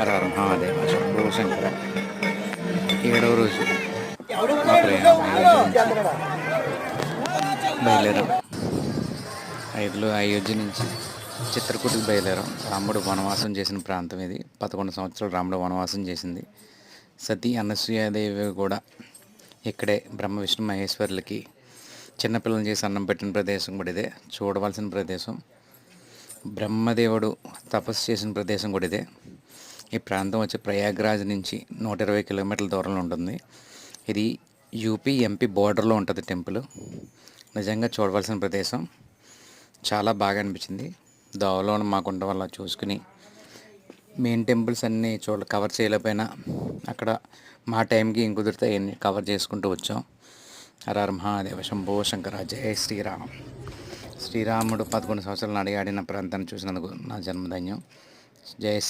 హరహర మహాదేవ శంభో శంకర. ఏడవ రోజు. మా ప్రయాణం నుంచి బయలుదేరాం. ఐదులో అయోధ్య నుంచి చిత్రకూటికి బయలుదేరాం. రాముడు వనవాసం చేసిన ప్రాంతం ఇది. పదకొండు సంవత్సరాలు రాముడు వనవాసం చేసింది. సతీ అనసూయాదేవి కూడా ఇక్కడే బ్రహ్మ విష్ణు మహేశ్వరులకి చిన్నపిల్లలు చేసి అన్నం పెట్టిన ప్రదేశం కూడా ఇదే. చూడవలసిన ప్రదేశం. బ్రహ్మదేవుడు తపస్సు చేసిన ప్రదేశం కూడా ఇదే. ఈ ప్రాంతం వచ్చి ప్రయాగ్రాజ్ నుంచి నూట ఇరవై కిలోమీటర్ల దూరంలో ఉంటుంది. ఇది యూపీ ఎంపీ బోర్డర్లో ఉంటుంది టెంపుల్. నిజంగా చూడవలసిన ప్రదేశం. చాలా బాగా అనిపించింది. దోవలో మాకుండ వల్ల చూసుకుని మెయిన్ టెంపుల్స్ అన్నీ చూడ కవర్ చేయలేకపోయినా అక్కడ మా టైంకి ఇంకుదిరితే అన్ని కవర్ చేసుకుంటూ వచ్చాం. హరహర మహాదేవ శంభో శంకర జయ శ్రీరామ్. శ్రీరాముడు పదకొండు సంవత్సరాలు అడిగాడిన ప్రాంతాన్ని చూసినందుకు నా జన్మధన్యం. జయ శ్రీ